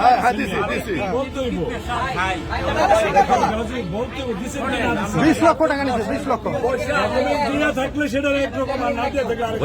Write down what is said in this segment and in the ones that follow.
হ্যাঁ হ্যাঁ দিছি দিছি। বিশ লক্ষ টাকা নিচ্ছে বিশ লক্ষ। থাকলে সেটা একরকম আর না দিয়ে থাকলে।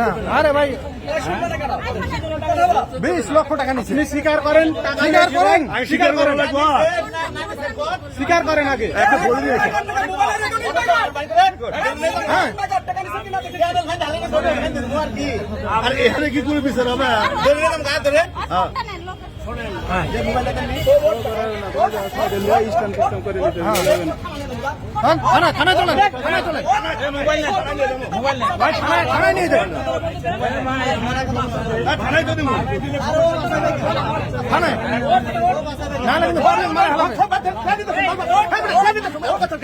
না আরে ভাই বিশ লক্ষ টাকা নিচ্ছে স্বীকার করেন? স্বীকার করেন? স্বীকার করা লাগবো স্বীকার করেন আগে। একটা বলে দিয়েছে। হ্যাঁ। আর এখানে কি করে বিচার হবে? হ্যাঁ। হ্যাঁ, থানা চলেন থানায় চলেন। থানায় থানায় নিয়ে যান। থানায় তো দিবো। থানায়। না না কিন্তু পারলেন মারা হলাম জীবন শেষ করছে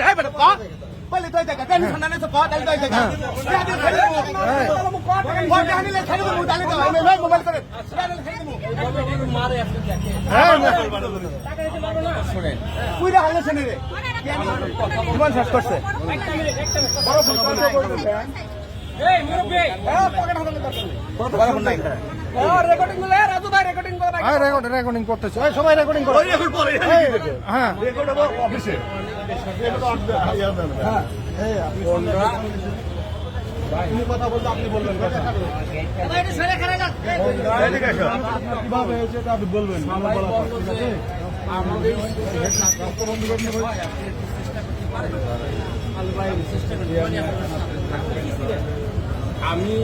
রেকর্ডিং করতেছে সবাই রেকর্ডিং করো? হ্যাঁ। রেকর্ড হবে অফিসে কথা বলতে আপনি বলবেন কথা। কীভাবে আপনি আছে? আমি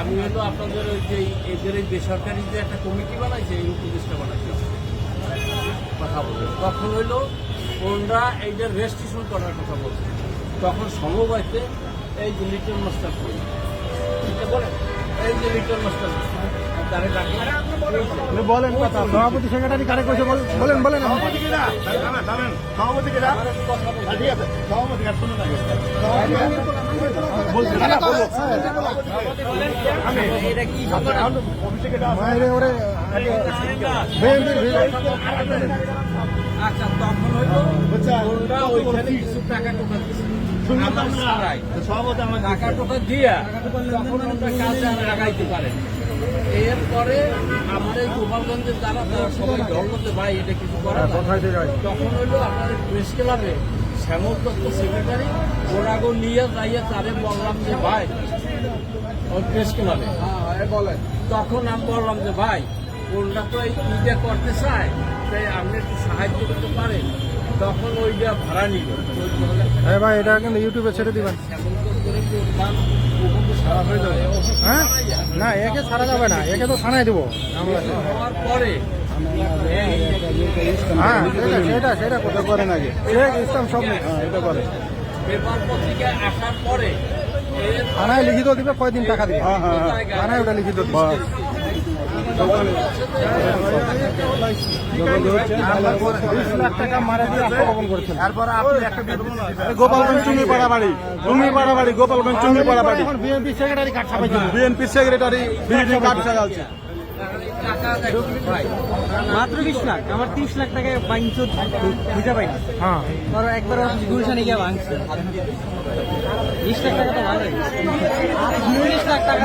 আমি হলো আপনাদের ওই যে এদের এই বেসরকারি যে একটা কমিটি বানাইছে এই উপদেষ্টা বানাইছে। কথা বলে তখন হইল ওনারা এইটা রেজিস্ট্রেশন করার কথা বলছে। তখন সমবায়তে এই যে লিটল মাস্টার বলেন এই যে মাস্টার কথা সভাপতি সেক্রেটারি কারে কইছে বলেন বলেন। সভাপতি কিনা? থামেন, থামেন। সভাপতি? হ্যাঁ, ঠিক আছে। সভাপতি কাজ শুনুন। আচ্ছা তখন টাকা টোকা টাকা টোকা দিয়া তখন আমরা কাজে আর লাগাইতে পারেন এরপরে এই গোপালগঞ্জের যারা তারা সবাই দল করতে ভাই এটা কিছু করা যায়? তখন হইল আপনাদের প্রেস ক্লাবে শ্যামল দত্ত সেক্রেটারি ওরাগো নিয়ে যাইয়া তারে বললাম যে ভাই ওই প্রেস ক্লাবে তখন আমি বললাম যে ভাই ওরা তো এই ইটা করতে চায় তাই আপনি একটু সাহায্য করতে পারেন? তখন ওইটা ভাড়া নিল। এই ভাই এটা কিন্তু ইউটিউবে ছেড়ে দিবেন। হয়ে? হ্যাঁ না একে ছাড়া যাবে না একে তো থানায় দেবো। পরে হ্যাঁ সেটা সেটা সেটা কোথায় করেন আগে। শেখ ইসলাম সব নেই এটা করে পেপার পত্রিকায় আসার পরে থানায় লিখিত দিবে কয়দিন টাকা দিবে? থানায় ওটা লিখিত দিবে বিশ লাখ টাকা মারা দিয়ে আত্মগোপন করেছেন গোপালগঞ্জ চুঙ্গিপাড়া বাড়ি চুঙ্গিপাড়া বাড়ি গোপালগঞ্জ চুঙ্গিপাড়া বাড়ি এখন বিএনপি সেক্রেটারি কাঠ বিএনপি সেক্রেটারি টাকা দেখুন ভাই মাত্র বিশ লাখ আমার তিরিশ লাখ টাকা বাংছো বুঝতে পাই না। হ্যাঁ। ধরো একবার গুলশানে গিয়ে ভাঙছে। বিশ লাখ টাকা তো ভালো লাখ টাকা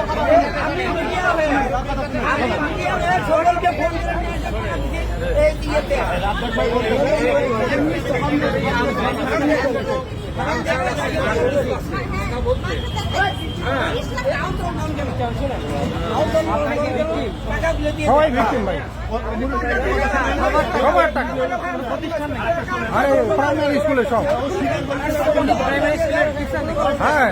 সবাই ভিকটিম ভাই। সবার টাকা। আরে প্রাইমারি স্কুলে সব। হ্যাঁ।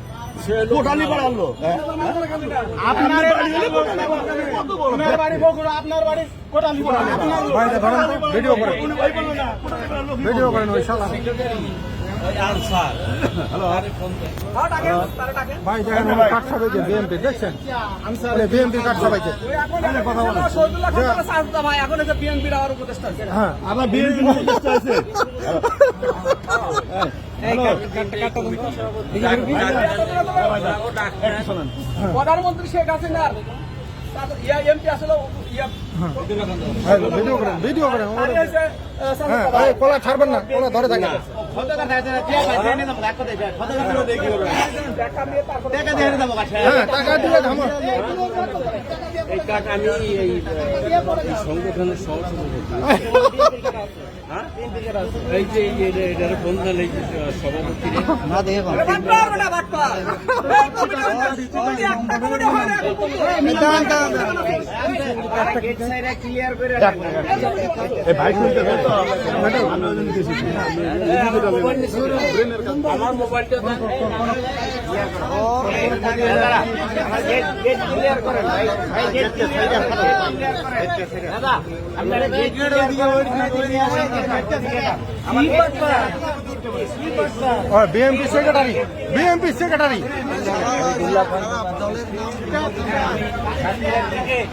কোটালি বাড়ালো। আপনার বাড়ি হলে কোটালি ধরেন ভিডিও করে। ভিডিও করেন ওই শালা। সবাইকে কথা বলেন। হ্যাঁ বিএনপি উপদেষ্টা আছে। প্রধানমন্ত্রী শেখ হাসিনার ইয়া এমপি আসলে হ্যাঁ, ভিডিও করেন ভিডিও করেন হ্যাঁ কলা ছাড়বেন না, কলা ধরে থাকে হ্যাঁ টাকা দিয়ে ধামো এই কার্ড আমি এই সংগঠনের এই যে এটার ফোন এই সভাপতি। না দেখে কোন এই ভাই শুনতে তো আমি ওই